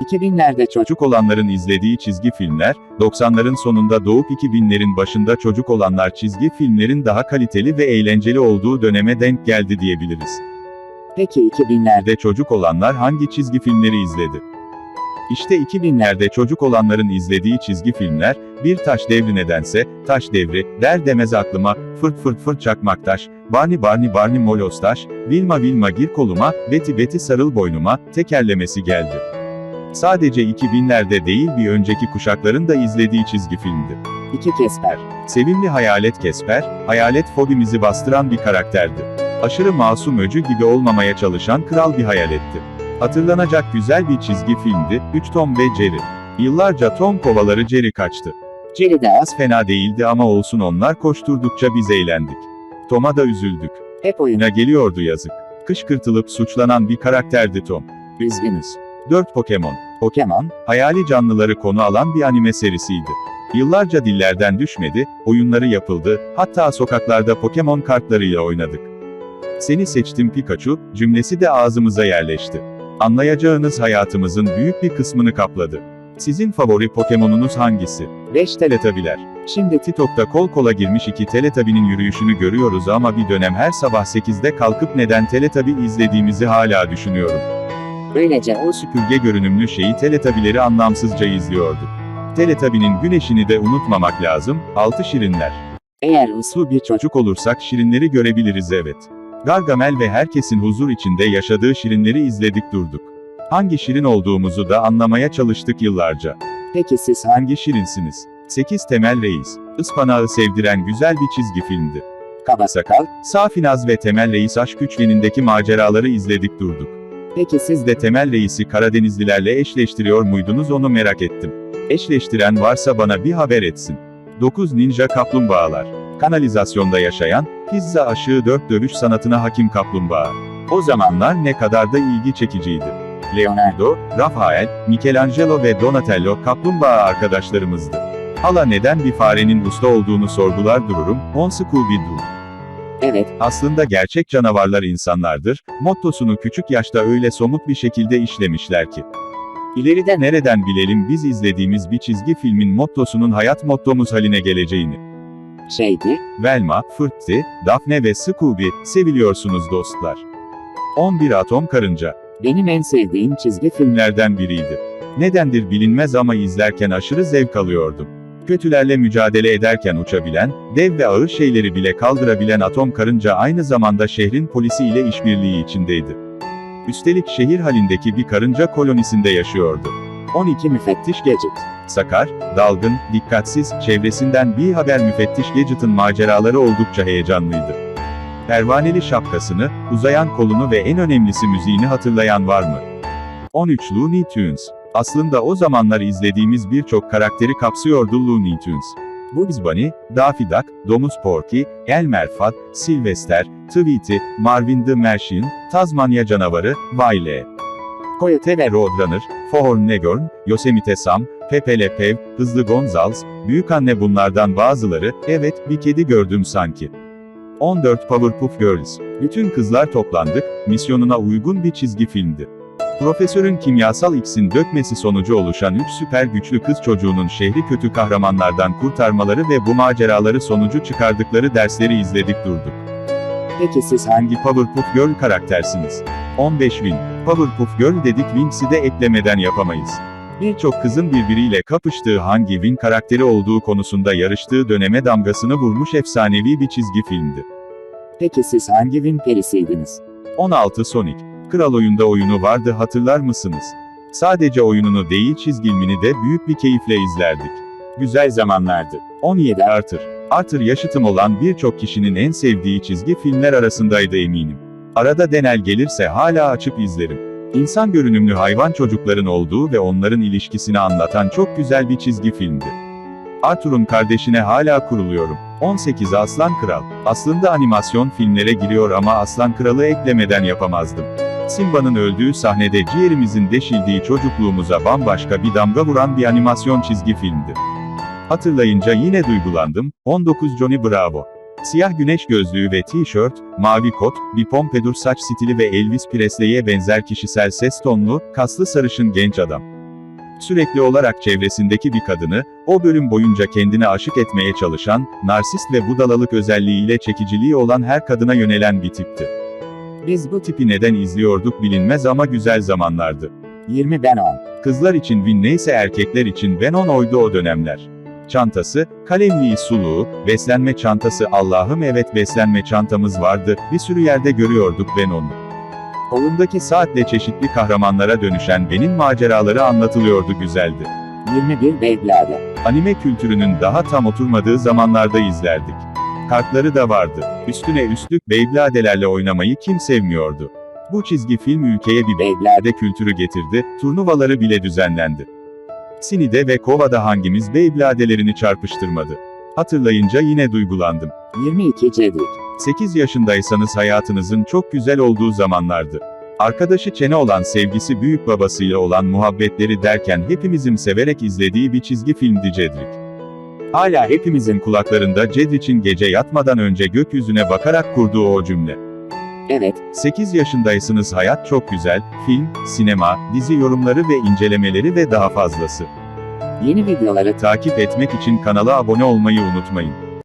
2000'lerde çocuk olanların izlediği çizgi filmler, 90'ların sonunda doğup 2000'lerin başında çocuk olanlar çizgi filmlerin daha kaliteli ve eğlenceli olduğu döneme denk geldi diyebiliriz. peki 2000'lerde De çocuk olanlar hangi çizgi filmleri izledi? İşte 2000'lerde çocuk olanların izlediği çizgi filmler, Bir Taş Devri nedense, Taş Devri, der demez aklıma, Fırt Fırt Fırt Çakmak Taş, Barney Barney Barney Molos Taş, Vilma Vilma Gir Koluma, Betty Betty Sarıl Boynuma, tekerlemesi geldi. Sadece 2000'lerde değil bir önceki kuşakların da izlediği çizgi filmdi. iki Kesper. Sevimli Hayalet Kesper, hayalet fobimizi bastıran bir karakterdi. Aşırı masum öcü gibi olmamaya çalışan kral bir hayaletti. Hatırlanacak güzel bir çizgi filmdi, 3 Tom ve Jerry. Yıllarca Tom kovaları Jerry kaçtı. Jerry de az, fena değildi ama olsun onlar koşturdukça biz eğlendik. Tom'a da üzüldük. hep. Oyuna geliyordu yazık. Kışkırtılıp suçlanan bir karakterdi Tom. Üzgünüz. 4 Pokemon. Pokemon, Hayali canlıları konu alan bir anime serisiydi. Yıllarca dillerden düşmedi, oyunları yapıldı, hatta sokaklarda Pokemon kartlarıyla oynadık. Seni seçtim Pikachu, cümlesi de ağzımıza yerleşti. Anlayacağınız hayatımızın büyük bir kısmını kapladı. Sizin favori Pokemon'unuz hangisi? 5 Teletabiler. Şimdi TikTok'ta kol kola girmiş iki Teletubby'nin yürüyüşünü görüyoruz ama bir dönem her sabah 8'de kalkıp neden Teletubby izlediğimizi hala düşünüyorum. Böylece o süpürge görünümlü şeyi Teletabileri anlamsızca izliyordu. Teletabi'nin güneşini de unutmamak lazım, altı şirinler. eğer uslu Uslu bir çocuk olursak şirinleri görebiliriz evet. Gargamel ve herkesin huzur içinde yaşadığı şirinleri izledik durduk. Hangi şirin olduğumuzu da anlamaya çalıştık yıllarca. peki siz Hangi şirinsiniz? 8 Temel Reis. Ispanağı sevdiren güzel bir çizgi filmdi. kaba Sakal, Safinaz ve Temel Reis aşk üçgenindeki maceraları izledik durduk. Peki siz de Temel Reis'i Karadenizlilerle eşleştiriyor muydunuz onu merak ettim. Eşleştiren varsa bana bir haber etsin. 9 Ninja Kaplumbağalar. Kanalizasyonda yaşayan, pizza aşığı 4 dövüş sanatına hakim kaplumbağa. O zamanlar ne kadar da ilgi çekiciydi. Leonardo, Rafael, Michelangelo ve Donatello kaplumbağa arkadaşlarımızdı. Hala neden bir farenin usta olduğunu sorgular dururum, on Scooby-Doo. Evet, Aslında gerçek canavarlar insanlardır, mottosunu küçük yaşta öyle somut bir şekilde işlemişler ki. İleride nereden bilelim biz izlediğimiz bir çizgi filmin mottosunun hayat mottomuz haline geleceğini. şeydi, Velma, Fırtı, Daphne ve Scooby, seviliyorsunuz dostlar. 11 Atom Karınca, benim en sevdiğim çizgi film. filmlerden biriydi. Nedendir bilinmez ama izlerken aşırı zevk alıyordum. Kötülerle mücadele ederken uçabilen, dev ve ağır şeyleri bile kaldırabilen atom karınca aynı zamanda şehrin polisi ile işbirliği içindeydi. Üstelik şehir halindeki bir karınca kolonisinde yaşıyordu. 12 Müfettiş Gadget. Sakar, dalgın, dikkatsiz, çevresinden bir haber müfettiş Gadget'ın maceraları oldukça heyecanlıydı. Pervaneli şapkasını, uzayan kolunu ve en önemlisi müziğini hatırlayan var mı? 13 Looney Tunes. Aslında o zamanlar izlediğimiz birçok karakteri kapsıyordu Looney Tunes. Bugs Bunny, Daffy Duck, Domuz Porky, Elmer Fudd, Sylvester, Tweety, Marvin the Martian, Tazmanya Canavarı, Wile. Coyote ve Roadrunner, Foghorn Leghorn, Yosemite Sam, Pepe Le Pew, Hızlı Gonzales, Büyükanne bunlardan bazıları, evet, bir kedi gördüm sanki. 14 Powerpuff Girls. Bütün kızlar toplandık, misyonuna uygun bir çizgi filmdi. Profesörün kimyasal X'in dökmesi sonucu oluşan 3 süper güçlü kız çocuğunun şehri kötü kahramanlardan kurtarmaları ve bu maceraları sonucu çıkardıkları dersleri izledik durduk. Peki siz Hangi Powerpuff Girl karaktersiniz? 15 Win. Powerpuff Girl dedik Winx'i de eklemeden yapamayız. Birçok kızın birbiriyle kapıştığı hangi Win karakteri olduğu konusunda yarıştığı döneme damgasını vurmuş efsanevi bir çizgi filmdi. Peki siz hangi Win perisiydiniz? 16 Sonic. Kral oyunda oyunu vardı hatırlar mısınız? Sadece oyununu değil çizgilmini de büyük bir keyifle izlerdik. Güzel zamanlardı. 17 Arthur. Arthur yaşıtım olan birçok kişinin en sevdiği çizgi filmler arasındaydı eminim. Arada denel gelirse hala açıp izlerim. İnsan görünümlü hayvan çocukların olduğu ve onların ilişkisini anlatan çok güzel bir çizgi filmdi. Arthur'un kardeşine hala kuruluyorum. 18 Aslan Kral. Aslında animasyon filmlere giriyor ama Aslan Kral'ı eklemeden yapamazdım. Simba'nın öldüğü sahnede ciğerimizin deşildiği çocukluğumuza bambaşka bir damga vuran bir animasyon çizgi filmdi. Hatırlayınca yine duygulandım. 19 Johnny Bravo. Siyah güneş gözlüğü ve tişört, mavi kot, bir pompedur saç stili ve Elvis Presley'e benzer kişisel ses tonlu, kaslı sarışın genç adam. Sürekli olarak çevresindeki bir kadını, o bölüm boyunca kendine aşık etmeye çalışan, narsist ve budalalık özelliğiyle çekiciliği olan her kadına yönelen bir tipti. Biz bu tipi neden izliyorduk bilinmez ama güzel zamanlardı. 20 ben 10. Kızlar için Win neyse erkekler için Ben 10 oydu o dönemler. Çantası, kalemliği suluğu, beslenme çantası Allah'ım evet beslenme çantamız vardı, bir sürü yerde görüyorduk Ben 10'u. Kolundaki saatle çeşitli kahramanlara dönüşen Ben'in maceraları anlatılıyordu güzeldi. 21 Beyblade. Anime kültürünün daha tam oturmadığı zamanlarda izlerdik. Kartları da vardı. Üstüne üstlük Beyblade'lerle oynamayı kim sevmiyordu? Bu çizgi film ülkeye bir Beyblade kültürü getirdi, turnuvaları bile düzenlendi. Sini'de ve Kova'da hangimiz Beyblade'lerini çarpıştırmadı? Hatırlayınca yine duygulandım. 22 Cedric. 8 yaşındaysanız hayatınızın çok güzel olduğu zamanlardı. Arkadaşı Çene olan sevgisi büyük babasıyla olan muhabbetleri derken hepimizin severek izlediği bir çizgi filmdi Cedric. Hala hepimizin kulaklarında Cedric'in gece yatmadan önce gökyüzüne bakarak kurduğu o cümle. Evet, 8 yaşındaysınız hayat çok güzel, film, sinema, dizi yorumları ve incelemeleri ve daha fazlası. yeni videoları Takip etmek için kanala abone olmayı unutmayın.